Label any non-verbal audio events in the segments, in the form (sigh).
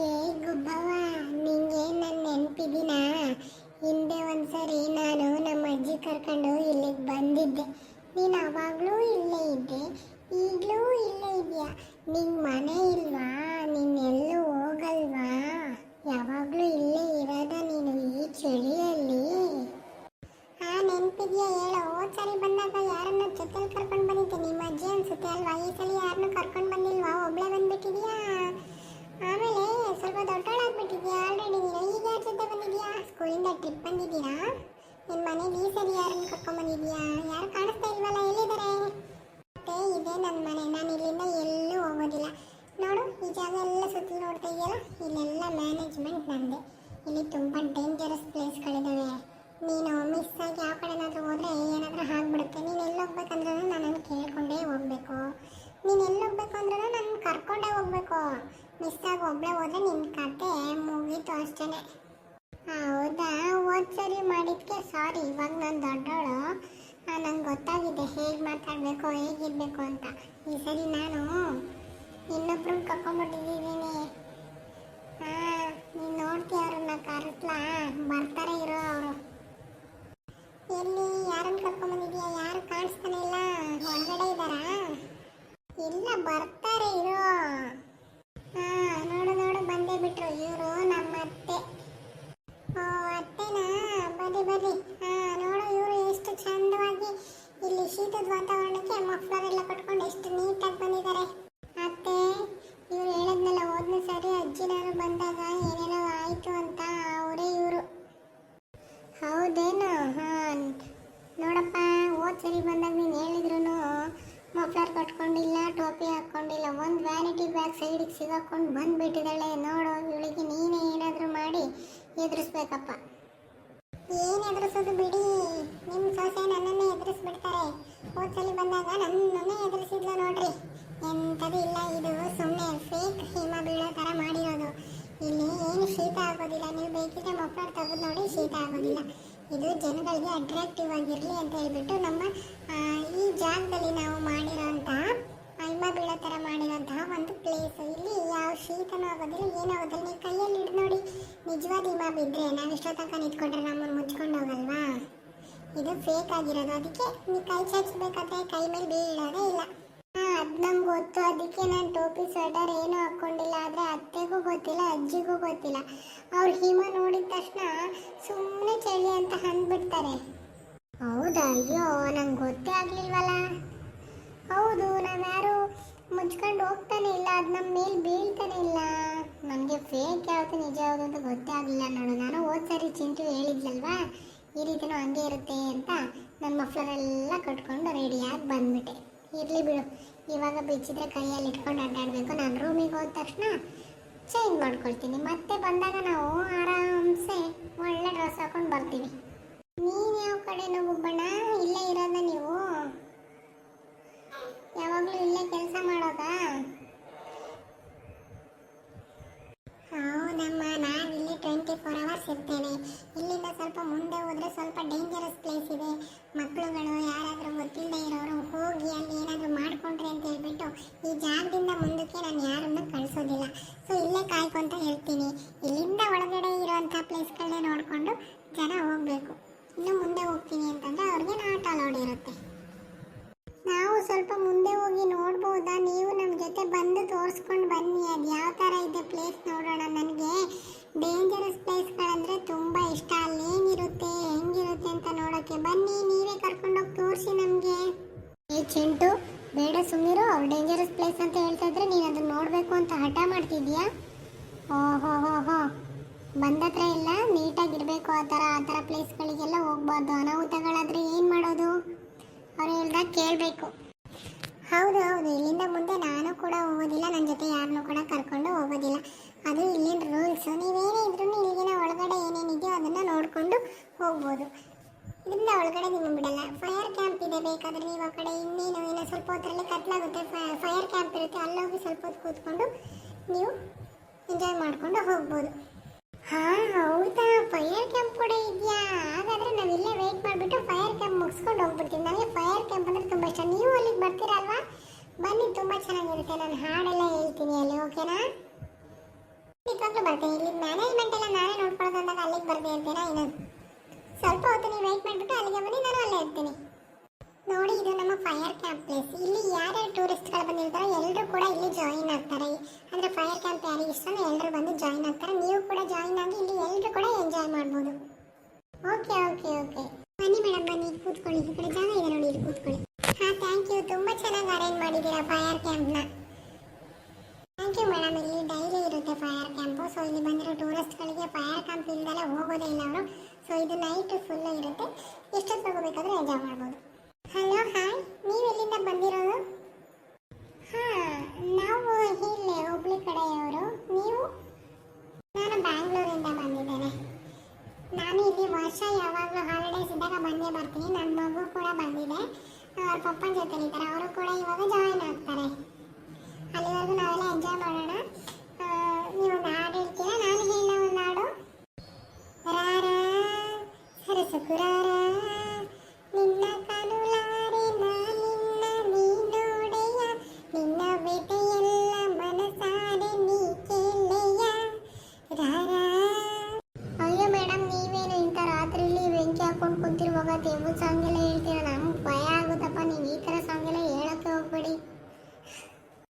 ಏ ಗುಬ್ಬವ್ವ ನಿಂಗೆ ನನ್ನ ನೆನಪಿದಿನ? ಹಿಂದೆ ಒಂದ್ಸರಿ ನಾನು ನಮ್ಮ ಅಜ್ಜಿ ಕರ್ಕೊಂಡು ಇಲ್ಲಿಗೆ ಬಂದಿದ್ದೆ. ನೀನು ಅವಾಗಲೂ ಇಲ್ಲೇ ಇದ್ದೆ. ಈಗಲೂ ಇಲ್ಲೇ ಇದೆಯಾ? ನಿಂಗೆ ಮನೆ ಇಲ್ವಾ? ನೀನೆಲ್ಲೂ ಹೋಗಲ್ವಾ? ಯಾವಾಗಲೂ ಇಲ್ಲೇ ಇರೋದ ನೀನು ಈ ಚಳಿಯಲ್ಲಿ ಹಾ ನೆನಪಿದ್ಯಾ ಹೇಳು ಹೋದ್ ಸರಿ ಬಂದಾಗ ಯಾರನ್ನ ಜೊತೆಲಿ ಕರ್ಕೊಂಡು ಬಂದಿದ್ದೆ ನಿಮ್ಮ ಅಜ್ಜಿ ಅನ್ಸುತ್ತೆ ಅಲ್ವಾ ಈ ಸಲ ಯಾರನ್ನೂ ಕರ್ಕೊಂಡು ಬಂದಿಲ್ವಾ ಒಬ್ಳೆ ಬಂದ್ಬಿಟ್ಟಿದ್ಯಾ ಆಮೇಲೆ ಸ್ವಲ್ಪ ದೊಡ್ಡವಳಾಗ್ಬಿಟ್ಟಿದ್ಯಾ ಆಲ್ರೆಡಿ ನೀನು ಈಗ ಯಾರ ಜೊತೆ ಬಂದಿದ್ಯಾ ಸ್ಕೂಲಿಂದ ಟ್ರಿಪ್ ಬಂದಿದ್ದೀರಾ ನಿಮ್ಮ ಮನೇಲಿ ಈ ಸರಿ ಯಾರನ್ನ ಕರ್ಕೊಂಡು ಬಂದಿದ್ಯಾ ಯಾರು ಕಾಣಿಸ್ತಾ ಇಲ್ವಲ್ಲ ಎಲ್ಲಿದ್ದಾರೆ ಮತ್ತೆ ಇದೇ ನನ್ನ ಮನೆ ನಾನು ಇಲ್ಲಿಂದ ಎಲ್ಲೂ ಹೋಗೋದಿಲ್ಲ ನೋಡು ಈ ಜಾಗ ಎಲ್ಲ ಸುತ್ತಲೂ ನೋಡ್ತಾ ಇದೆಯಲ್ಲ ಇಲ್ಲೆಲ್ಲ ಮ್ಯಾನೇಜ್ಮೆಂಟ್ ನಂದೆ. ಇಲ್ಲಿ ತುಂಬ ಡೇಂಜರಸ್ ಪ್ಲೇಸ್ಗಳಿದ್ದಾವೆ ನೀನು ಮಿಸ್ ಆಗಿ ಯಾವ ಕಡೆನಾದರೂ ಹೋದರೆ ಏನಾದರೂ ಆಗ್ಬಿಡುತ್ತೆ. ನೀನು ಎಲ್ಲಿ ಹೋಗ್ಬೇಕಂದ್ರೂ ನನ್ನನ್ನು ಕೇಳಿಕೊಂಡೇ ಹೋಗ್ಬೇಕು. ನೀನು ಎಲ್ಲಿ ಹೋಗ್ಬೇಕು ಅಂದ್ರೂ ನನ್ನ ಕರ್ಕೊಂಡೇ ಹೋಗ್ಬೇಕು. ಮಿಸ್ ಆಗಿ ಒಬ್ಬಳೇ ಹೋದ್ರೆ ನಿನ್ನ ಕತೆ ಮುಗೀತು ಅಷ್ಟೇ ಹೌದಾ? ಸರಿ ಮಾಡಿದ್ಕೆ ಸಾರಿ ಇವಾಗ ನಾನು ದೊಡ್ಡವಳು. ನಂಗೆ ಗೊತ್ತಾಗಿದೆ ಹೇಗೆ ಮಾತಾಡಬೇಕು, ಹೇಗಿರಬೇಕು ಅಂತ. ಈ ಸರಿ ನಾನು ಇನ್ನೊಬ್ರನ್ನ ಕರ್ಕೊಂಡ್ಬಿಟ್ಟಿದ್ದೀನಿ ಬರ್ತಾರೆ ಇರೋ ಅವರು. ಯಾರನ್ನ ಯಾರು ಕಾಣಿಸ್ತಾನೆ ಹೊರಗಡೆ ಇದ್ದಾರಾ? ಇಲ್ಲ ಬರ್ತಾರೆ ಇರೋ ಹಾ ನೋಡು ನೋಡು ಬಂದೇ ಬಿಟ್ರು ಇವರು ನಮ್ಮ ಅತ್ತೆ ಓ ಅತ್ತೆನಾ ಬನ್ನಿ ಬನ್ನಿ ಹಾ ನೋಡು ಇವರು ಎಷ್ಟು ಚಂದವಾಗಿ ಇಲ್ಲಿ ಶೀತದ ವಾತಾವರಣಕ್ಕೆ ಮಫ್ಲರ್ ಎಲ್ಲ ಕಟ್ಕೊಂಡು ಎಷ್ಟು ನೀಟಾಗಿ ಬಂದಿದ್ದಾರೆ ಅತ್ತೆ ಇವ್ರು ಹೇಳದ್ನಲ್ಲ ಹೋದ್ನೇ ಸರಿ ಅಜ್ಜಿ ನಾನು ಬಂದಾಗ ಏನೇನೋ ಆಯಿತು ಅಂತ ಅವರೇ ಇವರು. ಹೌದೇನು? ಹಾಂ ನೋಡಪ್ಪ ಓದ್ ಸರಿ ಬಂದಾಗ ನೀನು ಹೇಳಿದ್ರು ಮಫ್ಲರ್ ಕಟ್ಕೊಂಡಿಲ್ಲ, ಟೋಪಿ ಹಾಕ್ಕೊಂಡಿಲ್ಲ ಒಂದು ವ್ಯಾನಿಟಿ ಬ್ಯಾಗ್ ಸೈಡಿಗೆ ಸಿಗಾಕೊಂಡು ಬಂದುಬಿಟ್ಟಿದ್ದಾಳೆ. ನೋಡು, ಇವಳಿಗೆ ನೀನೇ ಏನಾದರೂ ಮಾಡಿ ಎದುರಿಸ್ಬೇಕಪ್ಪ. ಏನು ಎದುರಿಸೋದು ಬಿಡಿ? ನಿಮ್ಮ ಸೊಸೆ ನನ್ನನ್ನೇ ಎದುರಿಸ್ಬಿಡ್ತಾರೆ ಹೋದ್ ಸಲ ಬಂದಾಗ ನನ್ನನ್ನೇ ಎದುರಿಸಿದ್ಲು ನೋಡ್ರಿ ಎಂಥದ್ದು ಇಲ್ಲ ಇದು ಸುಮ್ಮನೆ ಫೇಕ್ ಹಿಮ ಬೀಳೋ ಥರ ಮಾಡಿರೋದು ಇಲ್ಲಿ ಏನು ಶೀತ ಆಗೋದಿಲ್ಲ ನೀವು ಬೇಕಿದ್ರೆ ಮಫ್ಲರ್ ತೆಗೆದು ನೋಡಿ ಶೀತ ಆಗೋದಿಲ್ಲ. ಇದು ಜನಗಳಿಗೆ ಅಟ್ರಾಕ್ಟಿವ್ ಆಗಿರಲಿ ಅಂತ ಹೇಳ್ಬಿಟ್ಟು ನಮ್ಮ ಈ ಜಾಗದಲ್ಲಿ ನಾವು ಮಾಡಿರೋಂತಹ ಹಿಮ ಬೀಳೋ ಥರ ಮಾಡಿರೋಂತಹ ಒಂದು ಪ್ಲೇಸ್ ಇಲ್ಲಿ ಯಾವ ಶೀತನೂ ಆಗೋದಿಲ್ಲ ಏನಾಗೋದಿಲ್ಲ ನೀವು ಕೈಯಲ್ಲಿ ಹಿಡಿದು ನೋಡಿ, ನಿಜವಾದ ಹಿಮ ಬಿದ್ದರೆ ನಾವು ಇಷ್ಟೋ ತನಕ ನಿಂತ್ಕೊಂಡ್ರೆ ನಮ್ಮನ್ನು ಮುಚ್ಕೊಂಡು ಹೋಗಲ್ವಾ? ಇದು ಫೇಕ್ ಆಗಿರೋದು. ಅದಕ್ಕೆ ನೀವು ಕೈ ಚಾಚಬೇಕಾದ್ರೆ ಕೈ ಮೇಲೆ ಬೀಳೋದೇ ಇಲ್ಲ. ನಮ್ಗೆ ಗೊತ್ತು. ಅದಕ್ಕೆ ನಾನು ಟೋಪಿ, ಸ್ವೆಟರ್ ಏನೂ ಹಾಕ್ಕೊಂಡಿಲ್ಲ ಆದರೆ ಅತ್ತೆಗೂ ಗೊತ್ತಿಲ್ಲ, ಅಜ್ಜಿಗೂ ಗೊತ್ತಿಲ್ಲ. ಅವ್ರು ಹಿಮ ನೋಡಿದ ತಕ್ಷಣ ಸುಮ್ಮನೆ ಚಳಿ ಅಂತ ಅಂದ್ಬಿಡ್ತಾರೆ. ಹೌದಾ? ಅಯ್ಯೋ, ನಂಗೆ ಗೊತ್ತೇ ಆಗಲಿಲ್ವಲ್ಲ? ಹೌದು ನಾವ್ಯಾರು ಮುಚ್ಕೊಂಡು ಹೋಗ್ತಾನೆ ಇಲ್ಲ. ಅದು ನಮ್ಮ ಮೇಲೆ ಬೀಳ್ತಾನೆ ಇಲ್ಲ. ನನಗೆ ಫೇಕ್ ಯಾವುದು ನಿಜ ಯಾವುದು ಅಂತ ಗೊತ್ತೇ ಆಗಲಿಲ್ಲ ನೋಡು. ನಾನು ಹೋದ್ ಸರಿ ಚಿಂಟು ಹೇಳಿದ್ಲಲ್ವಾ? ಈ ರೀತಿನೂ ಹಂಗೆ ಇರುತ್ತೆ ಅಂತ. ನನ್ನ ಮಫ್ಲರೆಲ್ಲ ಕಟ್ಕೊಂಡು ರೆಡಿಯಾಗಿ ಬಂದ್ಬಿಟ್ಟೆ. ಇರಲಿ ಬಿಡು. ಇವಾಗ ಬಿಚ್ಚಿದ್ರೆ ಕೈಯಲ್ಲಿ ಇಟ್ಕೊಂಡು ಅಡ್ಡಾಡಬೇಕು. ನಾನು ರೂಮಿಗೆ ಹೋದ ತಕ್ಷಣ ಚೇಂಜ್ ಮಾಡ್ಕೊಳ್ತೀನಿ. ಮತ್ತೆ ಬಂದಾಗ ನಾವು ಆರಾಮ್ಸೆ ಒಳ್ಳೆ ಡ್ರೆಸ್ ಹಾಕೊಂಡು ಬರ್ತೀವಿ. ನೀನು ಯಾವ ಕಡೆ ಹೋಗ್ಬಣ ಇಲ್ಲೇ ಇರೋದ ನೀವು? ಯಾವಾಗಲೂ ಇಲ್ಲೇ ಕೆಲಸ ಮಾಡೋದಾ? ಹೌದಮ್ಮ ನಾನು ಇಲ್ಲಿ ಟ್ವೆಂಟಿ ಫೋರ್ ಅವರ್ಸ್ ಇರ್ತೇನೆ ಇಲ್ಲಿಂದ ಸ್ವಲ್ಪ ಮುಂದೆ ಹೋದ್ರೆ ಸ್ವಲ್ಪ ಡೇಂಜರಸ್ ಪ್ಲೇಸ್ ಇದೆ ಮಕ್ಕಳುಗಳು ಯಾರಾದರೂ ಗೊತ್ತಿಲ್ಲದೆ ಇರೋರು ಹೋಗಿ ಅಲ್ಲಿ ಏನಾದರೂ ಮಾಡ್ಕೊಂಡ್ರೆ ಅಂತ ಹೇಳ್ಬಿಟ್ಟು ಈ ಜಾಗದಿಂದ ಮುಂದಕ್ಕೆ ನಾನು ಯಾರನ್ನು ಕಳಿಸೋದಿಲ್ಲ ಸೊ ಇಲ್ಲೇ ಕಾಯ್ಕೊಂತ ಹೇಳ್ತೀನಿ ಇಲ್ಲಿಂದ ಒಳಗಡೆ ಇರುವಂಥ ಪ್ಲೇಸ್ಗಳನ್ನೇ ನೋಡಿಕೊಂಡು ಜನ ಹೋಗಬೇಕು ಇನ್ನು ಮುಂದೆ ಹೋಗ್ತೀನಿ ಅಂತಂದ್ರೆ ಅವ್ರಿಗೆ ನಾಟ್ ಅಲೌಡ್ ಇರುತ್ತೆ ನಾವು ಸ್ವಲ್ಪ ಮುಂದೆ ಹೋಗಿ ನೋಡ್ಬೋದಾ ನೀವು ನಮ್ಮ ಜೊತೆ ಬಂದು ತೋರಿಸ್ಕೊಂಡು ಬನ್ನಿ ಅದು ಯಾವ ಥರ ಇದೆ ಪ್ಲೇಸ್ ನೋಡೋಣ ನನಗೆ ಡೇಂಜರಸ್ ಪ್ಲೇಸ್ಗಳಂದರೆ ತುಂಬ ಇಷ್ಟ ಅಲ್ಲಿ ಏನಿರುತ್ತೆ ಹೆಂಗಿರುತ್ತೆ ಅಂತ ನೋಡೋಕ್ಕೆ ಬನ್ನಿ ನೀವೇ ಕರ್ಕೊಂಡೋಗಿ ತೋರಿಸಿ ನಮಗೆ ಏ ಚಿಂಟು ಬೇಡ ಸುಮ್ಮನಿರು ಅವ್ರು ಡೇಂಜರಸ್ ಪ್ಲೇಸ್ ಅಂತ ಹೇಳ್ತಾ ಇದ್ರೆ ನೀನು ಅದನ್ನ ನೋಡಬೇಕು ಅಂತ ಹಠ ಮಾಡ್ತಿದ್ಯಾ ಓ ಹೋ ಹೋ. ಬಂದತ್ರ ಎಲ್ಲ ನೀಟಾಗಿರಬೇಕು ಆ ಥರ ಆ ಥರ ಪ್ಲೇಸ್ಗಳಿಗೆಲ್ಲ ಹೋಗ್ಬಾರ್ದು. ಅನಾಹುತಗಳಾದರೆ ಏನು ಮಾಡೋದು? ಅವ್ರು ಹೇಳ್ದಾಗ ಕೇಳಬೇಕು. ಹೌದು ಹೌದು. ಇಲ್ಲಿಂದ ಮುಂದೆ ನಾನು ಕೂಡ ಹೋಗೋದಿಲ್ಲ. ನನ್ನ ಜೊತೆ ಯಾರನ್ನೂ ಕೂಡ ಕರ್ಕೊಂಡು ಹೋಗೋದಿಲ್ಲ. ಅದು ಇಲ್ಲಿನ ರೂಲ್ಸು ನೀವೇನೇ ಇದ್ರೂ ಇಲ್ಲಿನ ಒಳಗಡೆ ಏನೇನಿದೆಯೋ ಅದನ್ನು ನೋಡಿಕೊಂಡು ಹೋಗ್ಬೋದು. ಇದರಿಂದ ಒಳಗಡೆ ನಿಮ್ಮ ಬಿಡಲ್ಲ. ಫೈರ್ ಕ್ಯಾಂಪ್ ಇದೆ ಬೇಕಾದ್ರೆ ನೀವು ಆ ಕಡೆ ಇನ್ನೇನು, ಇನ್ನೂ ಸ್ವಲ್ಪ ಹೊತ್ತರಲ್ಲಿ ಕತ್ಲಾಗುತ್ತೆ. ಫೈರ್ ಕ್ಯಾಂಪ್ ಇರುತ್ತೆ. ಅಲ್ಲೋಗಿ ಸ್ವಲ್ಪ ಹೊತ್ತು ಕೂತ್ಕೊಂಡು ನೀವು ಎಂಜಾಯ್ ಮಾಡ್ಕೊಂಡು ಹೋಗ್ಬೋದು. ಹಾಂ, ಹೌದಾ? ಫೈರ್ ಕ್ಯಾಂಪ್ ಕೂಡ ಇದೆಯಾ? ಹಾಗಾದ್ರೆ ನಾವು ಇಲ್ಲೇ ವೇಟ್ ಮಾಡಿಬಿಟ್ಟು ಫೈರ್ ಕ್ಯಾಂಪ್ ಮುಗಿಸ್ಕೊಂಡು ಹೋಗ್ಬಿಡ್ತೀವಿ. ನನಗೆ ಫೈರ್ ಕ್ಯಾಂಪ್ ಅಂದರೆ ತುಂಬ ಇಷ್ಟ. ನೀವು ಅಲ್ಲಿಗೆ ಬರ್ತೀರಲ್ವಾ ಬನ್ನಿ, ತುಂಬ ಚೆನ್ನಾಗಿರುತ್ತೆ. ನಾನು ಹಾಡೆಲ್ಲ ಹೇಳ್ತೀನಿ ಅಲ್ಲಿ ಓಕೆನಾ ಯಾವಾಗಲೂ ಬರ್ತೀನಿ. ಇಲ್ಲಿ ಮ್ಯಾನೇಜ್ಮೆಂಟ್ ಎಲ್ಲ ನಾನೇ ನೋಡ್ಕೊಳ್ಳೋದು ಅಂದಾಗ ಅಲ್ಲಿಗೆ ಬರ್ದೇ ಇರ್ತೀರಾ ಇನ್ನೊಂದು ಸ್ವಲ್ಪ ಹೊತ್ತು ನೀವು ವೆಯ್ಟ್ ಮಾಡಿಬಿಟ್ಟು ಅಲ್ಲಿಗೆ ಬನ್ನಿ, ನಾನು ಅಲ್ಲೇ ಇರ್ತೀನಿ. ನೋಡಿ, ಇದು ನಮ್ಮ ಫೈರ್ ಕ್ಯಾಂಪ್ ಪ್ಲೇಸ್ ಇಲ್ಲಿ ಯಾರ್ಯಾರು ಟೂರಿಸ್ಟ್ಗಳು ಬಂದಿರ್ತಾರೋ ಎಲ್ಲರೂ ಕೂಡ ಇಲ್ಲಿ ಜಾಯಿನ್ ಆಗ್ತಾರೆ. ಅಂದರೆ ಫೈರ್ ಕ್ಯಾಂಪ್ ಯಾರಿಗೆ ಇಷ್ಟನೋ ಎಲ್ಲರೂ ಬಂದು ಜಾಯಿನ್ ಆಗ್ತಾರೆ. ನೀವು ಕೂಡ ಜಾಯಿನ್ ಆಗಿ ಇಲ್ಲಿ ಎಲ್ಲರೂ ಕೂಡ ಎಂಜಾಯ್ ಮಾಡ್ಬೋದು. ಓಕೆ ಓಕೆ ಓಕೆ ಬನ್ನಿ ಮೇಡಮ್ ಬನ್ನಿ. ಕೂತ್ಕೊಳ್ಳಿ. ಈ ಕಡೆ ಜಾಗ ಇದೆ ನೋಡಿ, ಇಲ್ಲಿ ಕೂತ್ಕೊಳ್ಳಿ. ಹಾಂ ಥ್ಯಾಂಕ್ ಯು ತುಂಬ ಚೆನ್ನಾಗಿ ಅರೇಂಜ್ ಮಾಡಿದ್ದೀರಾ ಫೈರ್ ಕ್ಯಾಂಪ್ನ ಥ್ಯಾಂಕ್ ಯು ಮೇಡಮ್ ಇಲ್ಲಿ ಡೈಲಿ ಇರುತ್ತೆ ಫೈರ್ ಕ್ಯಾಂಪು ಸೊ ಇಲ್ಲಿ ಬಂದಿರೋ ಟೂರಿಸ್ಟ್ಗಳಿಗೆ ಫೈರ್ ಕ್ಯಾಂಪ್ ಇಲ್ದಲೆ ಹೋಗೋದೇ ಇಲ್ಲ ಅವರು. ಸೊ ಇದು ನೈಟ್ ಫುಲ್ ಇರುತ್ತೆ. ಎಷ್ಟೊತ್ತು ಬೇಕಾದರೂ ಎಂಜಾಯ್ ಮಾಡ್ಬೋದು. Hello, ದೇವ್ರ ಸಾಂಗ್ ಎಲ್ಲ ಹೇಳ್ತೀರ? ನಮ್ಗೆ ಭಯ ಆಗುತ್ತಪ್ಪ. ನೀವು ಈ ಥರ ಸಾಂಗ್ ಎಲ್ಲ ಹೇಳಕ್ಕೆ ಹೋಗ್ಬೇಡಿ.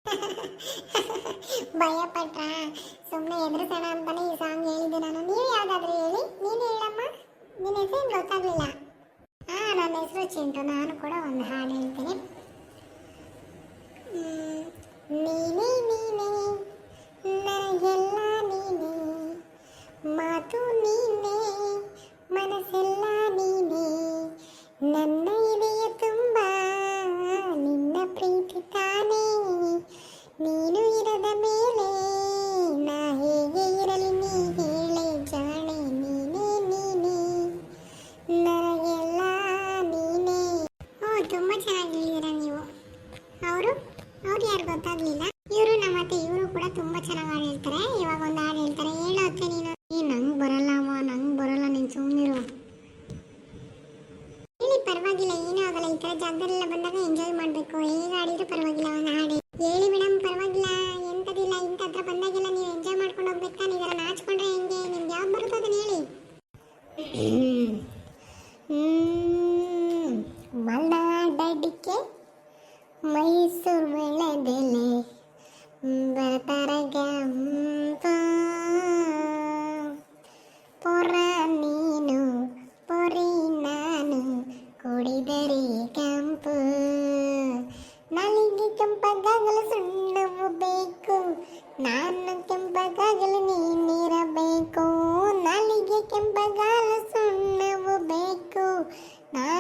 (laughs) ಭಯ ಪಟ್ರಾ ಸುಮ್ಮನೆ ಎದುರಿಸೋಣ ಅಂತಾನೆ ಈ ಸಾಂಗ್ ಹೇಳಿದ್ದೆ ನಾನು. ನೀವು ಯಾವ್ದಾದ್ರು ಹೇಳಿ. ನೀನು ಹೇಳಮ್ಮ. ನಿನ್ನ ಹೆಸರು ಗೊತ್ತಾಗಲಿಲ್ಲ. ಹಾ ನನ್ನ ಹೆಸರು ಚಿಂಟು. ನಾನು ಕೂಡ ಒಂದು ಹಾಡು ಹೇಳ್ತೀನಿ. ಹೇಗೆ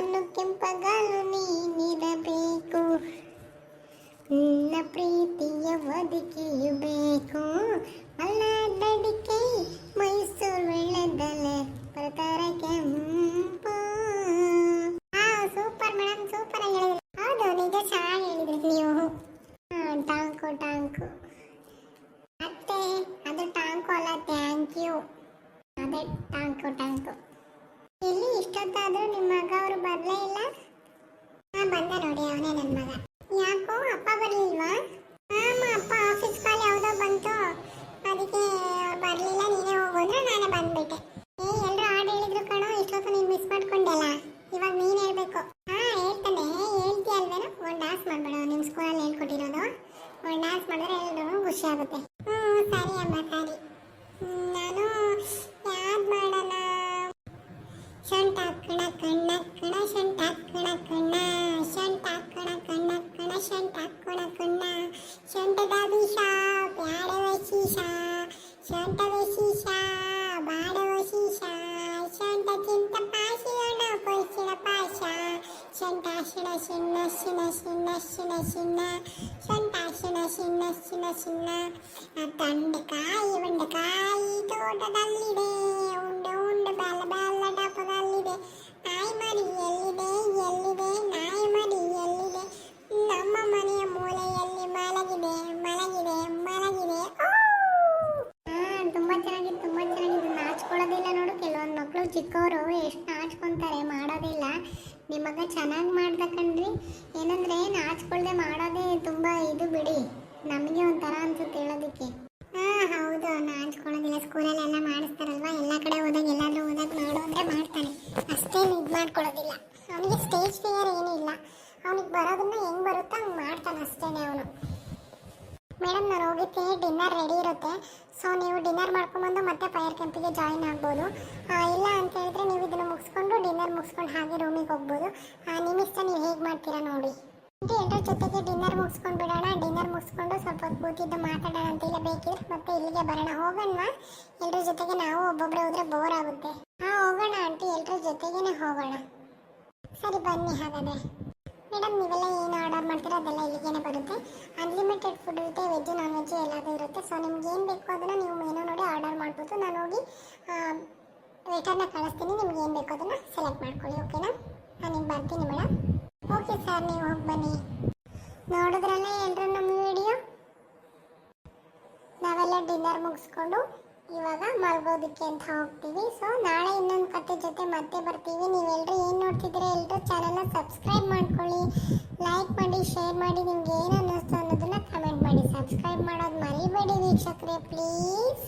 ನಾನು ಕೆಂಪಗಾಲು ನೀನಿರಬೇಕು ನಿನ್ನ ಪ್ರೀತಿಯ ಬದುಕಿಯು ಬೇಕು ಮಲ್ಲದಡಿಕೆ ಮೈಸೂರು ಬೆಳೆದಲೆ ಬರ್ತಾರ ಕೆಂಪು ಹಾ ಸೂಪರ್ ಮೇಡಮ್ ಸೂಪರ್ ಆಗಿ ಹೇಳಿದ್ರಿ ಹೌದು ನಿಜ ಚೆನ್ನಾಗಿ ಹೇಳಿದ್ರಿ ನೀವು ಹಾ ಟಾಂಕು ಟಾಂಕು ಮತ್ತೆ ಅದು ಟಾಂಕು ಅಲ್ಲ ಥ್ಯಾಂಕ್ ಯು ಅದೇ ಟಾಂಕು ಟಾಂಕು ಎಲ್ಲಿ ಇಷ್ಟೊತ್ತಾದ್ರೂ ನಿಮ್ಮ ಮಗ ಅವರು ಬರಲೇ ಇಲ್ಲ? ಬಂದ ನೋಡಿ ಅವನೇ ನನ್ನ ಮಗ. ಯಾಕೋ ಅಪ್ಪ ಬರ್ಲಿಲ್ವಾ? ಹಾಂ ಅಪ್ಪ ಆಫೀಸ್ ಕಾಲ್ ಯಾವುದೋ ಬಂತು. ಅದಕ್ಕೆ ಬರ್ಲಿಲ್ಲ, ನೀನೇ ಹೋಗೋದ್ರೆ ನಾನೇ ಬಂದ್ಬಿಟ್ಟೆ. ಕಣ ಶಂಟಾಕಣ ಕಣ್ಣ ಶಂಟದ ವಿಷ ಬ್ಯಾಡವ ಶೀಶ ಶಂಟದ ಶೀಶ ಬಾಡವ ಶೀಶ ಶಂಟ ಚಿಂತ ಪಾಶಿಯಣ ಕೊಯ್ಸಿನ ಪಾಶ ಶಂಟಾಶಿಣ ಶಿನ್ನ ಶಿನ ಶಿನ್ನ ಶಿನ ಶಿನ್ನ ಶಂಟಾಶಿಣ ಶಿನ್ನ ಶಿನ ಶಿನ್ನ ತಂಡಕಾಯಿ ಬೆಂಡೆಕಾಯಿ ತೋಟದಲ್ಲಿದೆ ಚೆನ್ನಾಗಿ ಮಾಡ್ದೆ ಕಣ್ರಿ. ಏನಂದ್ರೆ ನಾಚ್ಕೊಳ್ದೆ ಮಾಡೋದೇ ತುಂಬಾ ಇದು ಬಿಡಿ. ನಮಗೆ ಒಂಥರ ಅನ್ಸುತ್ತೆ ಹೇಳೋದಕ್ಕೆ. ಹಾ, ಹೌದು. ನಾಚ್ಕೊಳ್ಳೋದಿಲ್ಲ. ಸ್ಕೂಲಲ್ಲೆಲ್ಲ ಮಾಡಿಸ್ತಾರಲ್ವಾ? ಎಲ್ಲ ಕಡೆ ಹೋದಾಗ ಎಲ್ಲಾದ್ರು ಹೋದಾಗ ಮಾಡೋದ್ರೆ ಮಾಡ್ತಾನೆ. ಅಷ್ಟೇನು ಇದು ಮಾಡ್ಕೊಳ್ಳೋದಿಲ್ಲ. ಅವನಿಗೆ ಸ್ಟೇಜ್ ಫಿಯರ್ ಏನೂ ಇಲ್ಲ. ಅವನಿಗೆ ಬರೋದನ್ನ ಹೆಂಗೆ ಬರುತ್ತೋ ಹಂಗೆ ಮಾಡ್ತಾನೆ ಅಷ್ಟೇನೆ ಅವನು. ಮೇಡಮ್, ನಾನು ಹೋಗಿರ್ತೀನಿ ಡಿನ್ನರ್ ರೆಡಿ ಇರುತ್ತೆ ಸೊ ನೀವು ಡಿನ್ನರ್ ಮಾಡ್ಕೊಂಬಂದು ಮತ್ತೆ ಫೈರ್ ಕ್ಯಾಂಪಿಗೆ ಜಾಯಿನ್ ಆಗ್ಬೋದು ಆ, ಇಲ್ಲ ಅಂತ ಹೇಳಿದ್ರೆ ನೀವು ಇದನ್ನು ಮುಗಿಸ್ಕೊಂಡು ಡಿನ್ನರ್ ಮುಗಿಸ್ಕೊಂಡು ಹಾಗೆ ರೂಮಿಗೆ ಹೋಗ್ಬೋದು ಆ, ನಿಮ್ಮ ಇಷ್ಟ ನೀವು ಹೇಗೆ ಮಾಡ್ತೀರಾ ನೋಡಿ ಎಲ್ಲರ ಜೊತೆಗೆ ಡಿನ್ನರ್ ಮುಗಿಸ್ಕೊಂಡು ಬಿಡೋಣ ಡಿನ್ನರ್ ಮುಗಿಸ್ಕೊಂಡು ಸ್ವಲ್ಪ ಹೊತ್ತು ಕೂತಿದ್ದು ಮಾತಾಡೋಣ ಅಂತ ಇಲ್ಲ ಬೇಕಿದ್ರೆ ಮತ್ತೆ ಇಲ್ಲಿಗೆ ಬರೋಣ. ಹೋಗೋಣ. ಎಲ್ಲರ ಜೊತೆಗೆ ನಾವು ಒಬ್ಬೊಬ್ಬರೇ ಹೋದ್ರೆ ಬೋರ್ ಆಗುತ್ತೆ. ಹಾಂ, ಹೋಗೋಣ ಆಂಟಿ. ಎಲ್ಲರ ಜೊತೆಗೇನೆ ಹೋಗೋಣ. ಸರಿ, ಬನ್ನಿ ಹಾಗಾದ್ರೆ. ಮೇಡಮ್, ನೀವೆಲ್ಲ ಏನು ಆರ್ಡರ್ ಮಾಡ್ತೀರೋ? ಅದೆಲ್ಲ ಇಲ್ಲಿಗೇನೆ ಬರುತ್ತೆ. ಅನ್ಲಿಮಿಟೆಡ್ ಫುಡ್ ಇರುತ್ತೆ ವೆಜ್ ನಾನ್ ವೆಜ್ ಎಲ್ಲದೂ ಇರುತ್ತೆ. ಸೊ ನಿಮ್ಗೆ ಏನು ಬೇಕು ಅದನ್ನು ನೀವು ಮೆನು ನೋಡಿ ಆರ್ಡರ್ ಮಾಡ್ಬೋದು ನಾನು ಹೋಗಿ ವೇಟರ್ನ ಕಳಿಸ್ತೀನಿ. ನಿಮ್ಗೆ ಏನು ಬೇಕು ಅದನ್ನು ಸೆಲೆಕ್ಟ್ ಮಾಡ್ಕೊಳ್ಳಿ. ಓಕೆನಾ ನಾನು ಬರ್ತೀನಿ ಮೇಡಮ್. ಓಕೆ ಸರ್, ನೀವು ಹೋಗಿ ಬನ್ನಿ. ನೋಡಿದ್ರಲ್ಲ ಎಲ್ಲರೂ ನಮ್ಮ ವಿಡಿಯೋ ನಾವೆಲ್ಲ ಡಿನ್ನರ್ ಮುಗಿಸ್ಕೊಂಡು ಇವಾಗ ಮಲ್ಗೋದಕ್ಕೆ ಅಂತ ಹೋಗ್ತೀವಿ. ಸೊ ನಾಳೆ ಇನ್ನೊಂದು ಕತೆ ಜೊತೆ ಮತ್ತೆ ಬರ್ತೀವಿ. ನೀವೆಲ್ಲರೂ ಏನು ನೋಡ್ತಿದ್ರೆ ಎಲ್ಲರೂ ಚಾನಲ್ನ ಸಬ್ಸ್ಕ್ರೈಬ್ ಮಾಡ್ಕೊಳ್ಳಿ. ಲೈಕ್ ಮಾಡಿ ಶೇರ್ ಮಾಡಿ, ನಿಮ್ಗೆ ಏನು ಅನ್ನಿಸ್ತು ಅನ್ನೋದನ್ನ ಕಮೆಂಟ್ ಮಾಡಿ. ಸಬ್ಸ್ಕ್ರೈಬ್ ಮಾಡೋದು ಮರಿಬೇಡಿ ವೀಕ್ಷಕರೇ ಪ್ಲೀಸ್